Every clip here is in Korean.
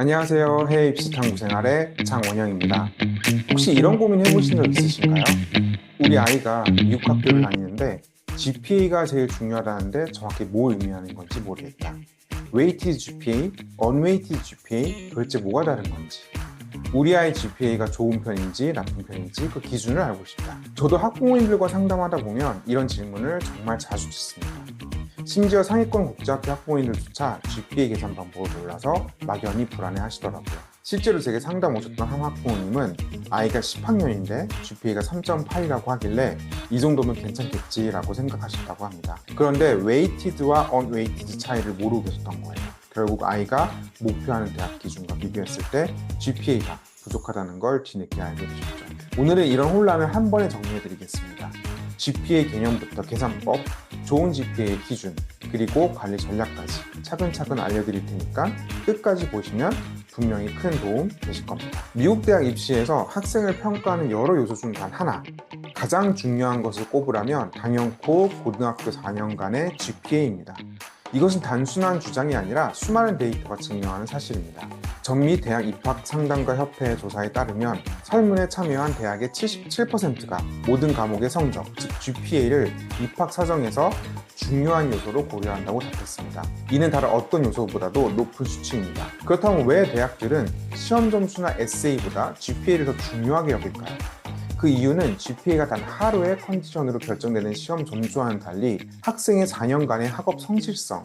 안녕하세요. 해외 입시 탐구 생활의 장원영입니다. 혹시 이런 고민 해보신 적 있으신가요? 우리 아이가 미국 학교를 다니는데 GPA가 제일 중요하다는데 정확히 뭘 의미하는 건지 모르겠다. 웨이티드 GPA, 언웨이티드 GPA 도대체 뭐가 다른 건지 우리 아이 GPA가 좋은 편인지 나쁜 편인지 그 기준을 알고 싶다. 저도 학부모님들과 상담하다 보면 이런 질문을 정말 자주 듣습니다. 심지어 상위권 국제학교 학부모님들조차 GPA 계산 방법을 몰라서 막연히 불안해하시더라고요. 실제로 제게 상담 오셨던 한 학부모님은 아이가 10학년인데 GPA가 3.8이라고 하길래 이 정도면 괜찮겠지라고 생각하셨다고 합니다. 그런데 웨이티드와 언웨이티드 차이를 모르고 계셨던 거예요. 결국 아이가 목표하는 대학 기준과 비교했을 때 GPA가 부족하다는 걸 뒤늦게 알게 되셨죠. 오늘은 이런 혼란을 한 번에 정리해 드리겠습니다. GPA 개념부터 계산법, 좋은 GPA 기준, 그리고 관리 전략까지 차근차근 알려드릴 테니까 끝까지 보시면 분명히 큰 도움 되실 겁니다. 미국 대학 입시에서 학생을 평가하는 여러 요소 중 단 하나, 가장 중요한 것을 꼽으라면 당연코 고등학교 4년간의 GPA입니다. 이것은 단순한 주장이 아니라 수많은 데이터가 증명하는 사실입니다. 전미 대학 입학 상담가 협회의 조사에 따르면 설문에 참여한 대학의 77%가 모든 과목의 성적, 즉 GPA를 입학 사정에서 중요한 요소로 고려한다고 답했습니다. 이는 다른 어떤 요소보다도 높은 수치입니다. 그렇다면 왜 대학들은 시험 점수나 에세이보다 GPA를 더 중요하게 여길까요? 그 이유는 GPA가 단 하루의 컨디션으로 결정되는 시험 점수와는 달리 학생의 4년간의 학업 성실성,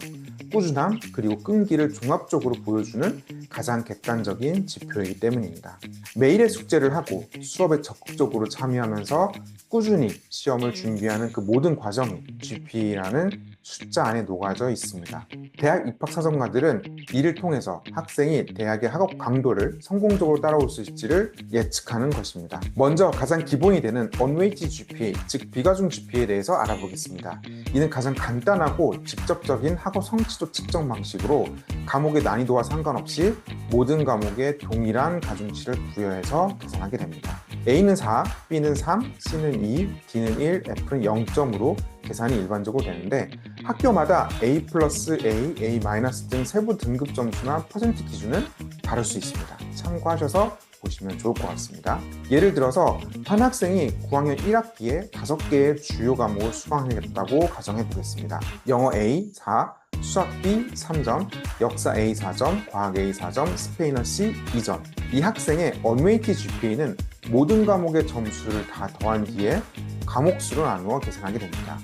꾸준함, 그리고 끈기를 종합적으로 보여주는 가장 객관적인 지표이기 때문입니다. 매일의 숙제를 하고 수업에 적극적으로 참여하면서 꾸준히 시험을 준비하는 그 모든 과정이 GPA라는 숫자 안에 녹아져 있습니다. 대학 입학 사정가들은 이를 통해서 학생이 대학의 학업 강도를 성공적으로 따라올 수 있을지를 예측하는 것입니다. 먼저 가장 기본이 되는 unweighted GPA, 즉 비과중 GPA에 대해서 알아보겠습니다. 이는 가장 간단하고 직접적인 학업 성취도 측정 방식으로 과목의 난이도와 상관없이 모든 과목에 동일한 가중치를 부여해서 계산하게 됩니다. A는 4, B는 3, C는 2, D는 1, F는 0점으로 계산이 일반적으로 되는데 학교마다 A 플러스 A, A 마이너스 등 세부 등급 점수나 퍼센트 기준은 다를 수 있습니다. 참고하셔서 보시면 좋을 것 같습니다. 예를 들어서 한 학생이 9학년 1학기에 5개의 주요 과목을 수강하겠다고 가정해 보겠습니다. 영어 A 4, 수학 B 3점, 역사 A 4점, 과학 A 4점, 스페인어 C 2점. 이 학생의 언웨이티 GPA는 모든 과목의 점수를 다 더한 뒤에 과목 수로 나누어 계산하게 됩니다.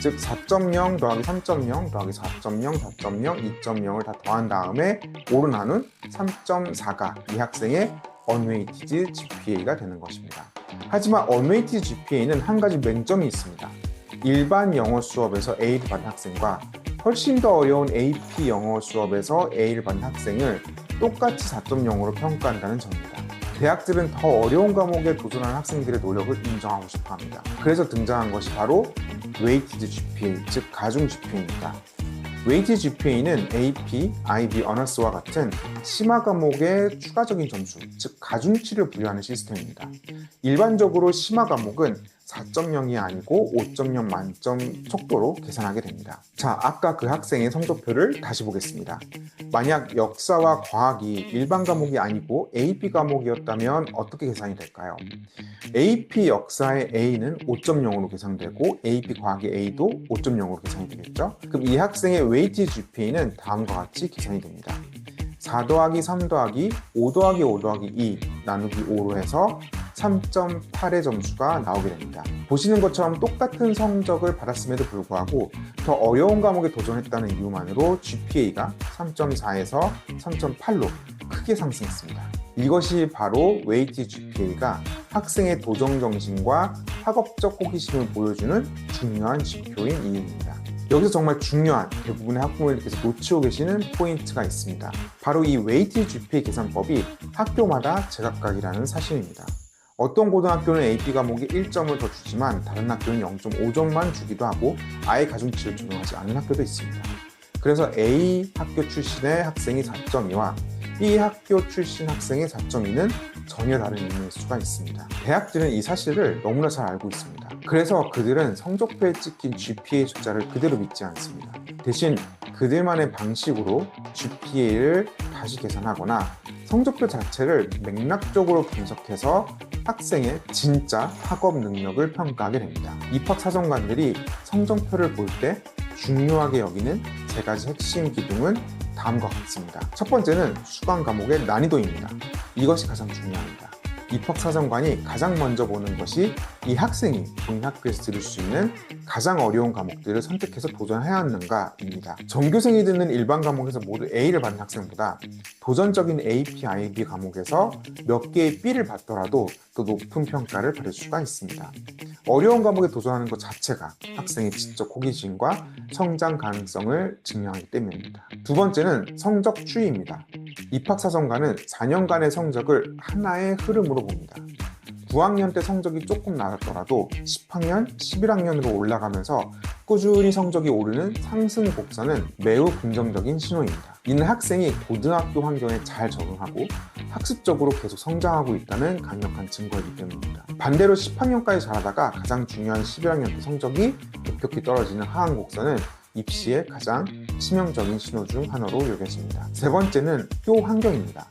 즉 4.0 더하기 3.0 더하기 4.0, 4.0, 2.0을 다 더한 다음에 5로 나눈 3.4가 이 학생의 언웨이티드 GPA가 되는 것입니다. 하지만 언웨이티드 GPA는 한 가지 맹점이 있습니다. 일반 영어 수업에서 A를 받은 학생과 훨씬 더 어려운 AP 영어 수업에서 A를 받은 학생을 똑같이 4.0으로 평가한다는 점입니다. 대학들은 더 어려운 과목에 도전하는 학생들의 노력을 인정하고 싶어 합니다. 그래서 등장한 것이 바로 웨이티드 GPA, 즉 가중 GPA입니다. 웨이티드 GPA는 AP, IB, 어너스와 같은 심화 과목의 추가적인 점수, 즉 가중치를 부여하는 시스템입니다. 일반적으로 심화 과목은 4.0이 아니고 5.0 만점 속도로 계산하게 됩니다. 자, 아까 그 학생의 성적표를 다시 보겠습니다. 만약 역사와 과학이 일반 과목이 아니고 AP 과목이었다면 어떻게 계산이 될까요? AP 역사의 A는 5.0으로 계산되고 AP 과학의 A도 5.0으로 계산이 되겠죠? 그럼 이 학생의 웨이티 GPA는 다음과 같이 계산이 됩니다. 4 더하기 3 더하기 5 더하기 5 더하기 2 나누기 5로 해서 3.8의 점수가 나오게 됩니다. 보시는 것처럼 똑같은 성적을 받았음에도 불구하고 더 어려운 과목에 도전했다는 이유만으로 GPA가 3.4에서 3.8로 크게 상승했습니다. 이것이 바로 웨이티 GPA가 학생의 도전 정신과 학업적 호기심을 보여주는 중요한 지표인 이유입니다. 여기서 정말 중요한 대부분의 학부모님께서 놓치고 계시는 포인트가 있습니다. 바로 이 웨이티 GPA 계산법이 학교마다 제각각이라는 사실입니다. 어떤 고등학교는 AP 과목에 1점을 더 주지만 다른 학교는 0.5점만 주기도 하고 아예 가중치를 적용하지 않는 학교도 있습니다. 그래서 A 학교 출신의 학생이 4.2와 B 학교 출신 학생의 4.2는 전혀 다른 의미일 수가 있습니다. 대학들은 이 사실을 너무나 잘 알고 있습니다. 그래서 그들은 성적표에 찍힌 GPA 숫자를 그대로 믿지 않습니다. 대신 그들만의 방식으로 GPA를 다시 계산하거나 성적표 자체를 맥락적으로 분석해서 학생의 진짜 학업 능력을 평가하게 됩니다. 입학 사정관들이 성적표를 볼 때 중요하게 여기는 세 가지 핵심 기둥은 다음과 같습니다. 첫 번째는 수강 과목의 난이도입니다. 이것이 가장 중요합니다. 입학사정관이 가장 먼저 보는 것이 이 학생이 본인 학교에서 들을 수 있는 가장 어려운 과목들을 선택해서 도전해왔는가입니다. 전교생이 듣는 일반 과목에서 모두 A를 받는 학생보다 도전적인 AP, IB 과목에서 몇 개의 B를 받더라도 더 높은 평가를 받을 수가 있습니다. 어려운 과목에 도전하는 것 자체가 학생의 지적 호기심과 성장 가능성을 증명하기 때문입니다. 두 번째는 성적 추이입니다. 입학사정관은 4년간의 성적을 하나의 흐름으로 봅니다. 9학년 때 성적이 조금 나았더라도 10학년, 11학년으로 올라가면서 꾸준히 성적이 오르는 상승 곡선은 매우 긍정적인 신호입니다. 이는 학생이 고등학교 환경에 잘 적응하고 학습적으로 계속 성장하고 있다는 강력한 증거이기 때문입니다. 반대로 10학년까지 잘하다가 가장 중요한 11학년 때 성적이 급격히 떨어지는 하한 곡선은 입시의 가장 치명적인 신호 중 하나로 여겨집니다. 세 번째는 학교 환경입니다.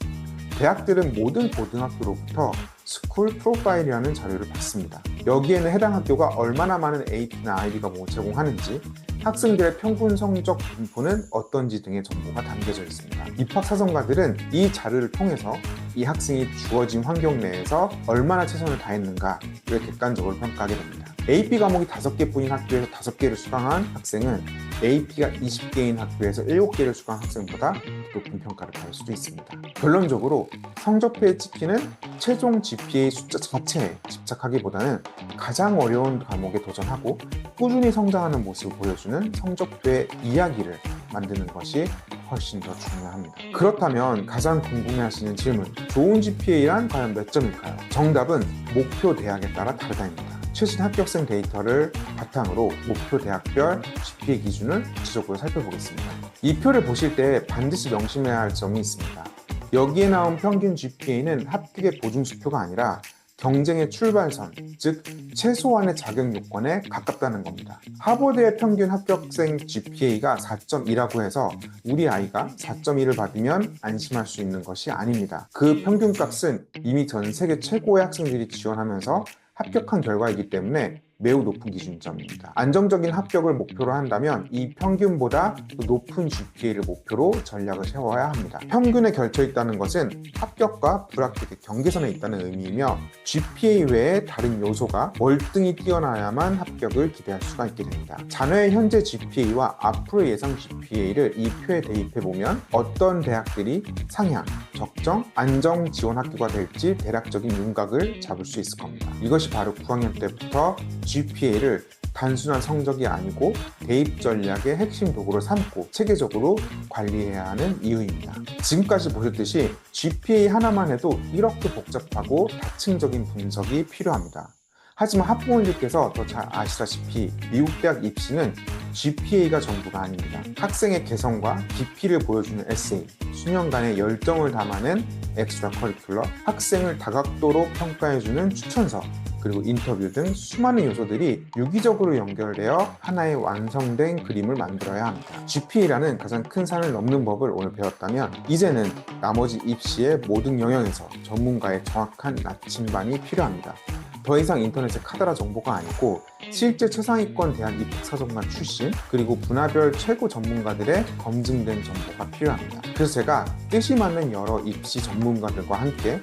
대학들은 모든 고등학교로부터 스쿨 프로파일이라는 자료를 받습니다. 여기에는 해당 학교가 얼마나 많은 AP나 IB 과목을 제공하는지, 학생들의 평균 성적 분포는 어떤지 등의 정보가 담겨져 있습니다. 입학 사정가들은 이 자료를 통해서 이 학생이 주어진 환경 내에서 얼마나 최선을 다했는가를 객관적으로 평가하게 됩니다. AP 과목이 5개뿐인 학교에서 5개를 수강한 학생은 AP가 20개인 학교에서 7개를 수강한 학생보다 높은 평가를 받을 수도 있습니다. 결론적으로 성적표에 찍히는 최종 GPA 숫자 자체에 집착하기보다는 가장 어려운 과목에 도전하고 꾸준히 성장하는 모습을 보여주는 성적표의 이야기를 만드는 것이 훨씬 더 중요합니다. 그렇다면 가장 궁금해하시는 질문, 좋은 GPA란 과연 몇 점일까요? 정답은 목표 대학에 따라 다르다입니다. 최신 합격생 데이터를 바탕으로 목표 대학별 GPA 기준을 구체적으로 살펴보겠습니다. 이 표를 보실 때 반드시 명심해야 할 점이 있습니다. 여기에 나온 평균 GPA는 합격의 보증수표가 아니라 경쟁의 출발선, 즉 최소한의 자격 요건에 가깝다는 겁니다. 하버드의 평균 합격생 GPA가 4.2라고 해서 우리 아이가 4.2를 받으면 안심할 수 있는 것이 아닙니다. 그 평균 값은 이미 전 세계 최고의 학생들이 지원하면서 합격한 결과이기 때문에 매우 높은 기준점입니다. 안정적인 합격을 목표로 한다면 이 평균보다 더 높은 GPA를 목표로 전략을 세워야 합니다. 평균에 결쳐 있다는 것은 합격과 불합격의 경계선에 있다는 의미이며 GPA 외에 다른 요소가 월등히 뛰어나야만 합격을 기대할 수가 있게 됩니다. 자녀의 현재 GPA와 앞으로의 예상 GPA를 이 표에 대입해 보면 어떤 대학들이 상향, 적정, 안정 지원 학교가 될지 대략적인 윤곽을 잡을 수 있을 겁니다. 이것이 바로 9학년 때부터 GPA를 단순한 성적이 아니고 대입 전략의 핵심 도구로 삼고 체계적으로 관리해야 하는 이유입니다. 지금까지 보셨듯이 GPA 하나만 해도 이렇게 복잡하고 다층적인 분석이 필요합니다. 하지만 학부모님들께서 더 잘 아시다시피 미국 대학 입시는 GPA가 전부가 아닙니다. 학생의 개성과 깊이를 보여주는 에세이, 수년간의 열정을 담아낸 엑스트라 커리큘러, 학생을 다각도로 평가해주는 추천서, 그리고 인터뷰 등 수많은 요소들이 유기적으로 연결되어 하나의 완성된 그림을 만들어야 합니다. GPA라는 가장 큰 산을 넘는 법을 오늘 배웠다면 이제는 나머지 입시의 모든 영역에서 전문가의 정확한 나침반이 필요합니다. 더 이상 인터넷의 카더라 정보가 아니고 실제 최상위권 대학 입학사정관 출신 그리고 분야별 최고 전문가들의 검증된 정보가 필요합니다. 그래서 제가 뜻이 맞는 여러 입시 전문가들과 함께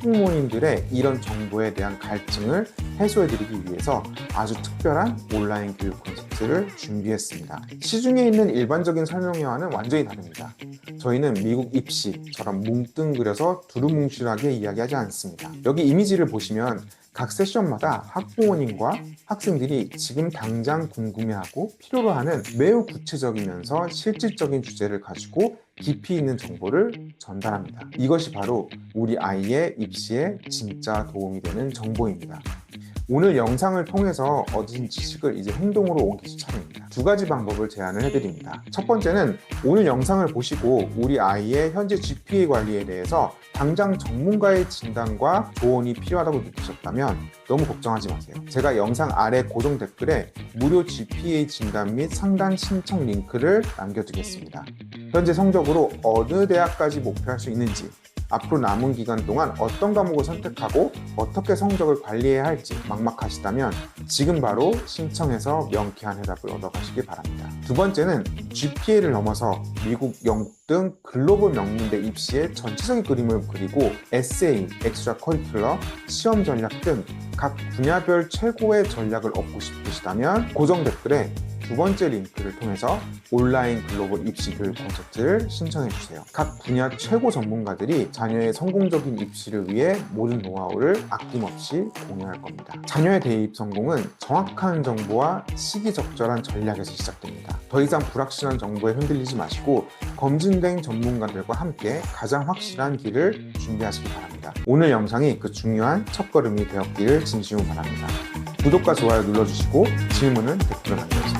학부모님들의 이런 정보에 대한 갈증을 해소해드리기 위해서 아주 특별한 온라인 교육 콘서트를 준비했습니다. 시중에 있는 일반적인 설명회와는 완전히 다릅니다. 저희는 미국 입시 처럼 뭉뚱그려서 두루뭉실하게 이야기하지 않습니다. 여기 이미지를 보시면 각 세션마다 학부모님과 학생들이 지금 당장 궁금해하고 필요로 하는 매우 구체적이면서 실질적인 주제를 가지고 깊이 있는 정보를 전달합니다. 이것이 바로 우리 아이의 입시에 진짜 도움이 되는 정보입니다. 오늘 영상을 통해서 얻은 지식을 이제 행동으로 옮기실 차례입니다. 두 가지 방법을 제안을 해드립니다. 첫 번째는 오늘 영상을 보시고 우리 아이의 현재 GPA 관리에 대해서 당장 전문가의 진단과 조언이 필요하다고 느끼셨다면 너무 걱정하지 마세요. 제가 영상 아래 고정 댓글에 무료 GPA 진단 및 상담 신청 링크를 남겨두겠습니다. 현재 성적으로 어느 대학까지 목표할 수 있는지 앞으로 남은 기간 동안 어떤 과목을 선택하고 어떻게 성적을 관리해야 할지 막막하시다면 지금 바로 신청해서 명쾌한 해답을 얻어가시기 바랍니다. 두 번째는 GPA를 넘어서 미국, 영국 등 글로벌 명문대 입시의 전체적인 그림을 그리고 에세이, 엑스트라 커리큘러, 시험 전략 등 각 분야별 최고의 전략을 얻고 싶으시다면 고정 댓글에 두 번째 링크를 통해서 온라인 글로벌 입시 교육 콘서트를 신청해 주세요. 각 분야 최고 전문가들이 자녀의 성공적인 입시를 위해 모든 노하우를 아낌없이 공유할 겁니다. 자녀의 대입 성공은 정확한 정보와 시기적절한 전략에서 시작됩니다. 더 이상 불확실한 정보에 흔들리지 마시고 검증된 전문가들과 함께 가장 확실한 길을 준비하시기 바랍니다. 오늘 영상이 그 중요한 첫걸음이 되었기를 진심으로 바랍니다. 구독과 좋아요 눌러주시고 질문은 댓글로 남겨주세요.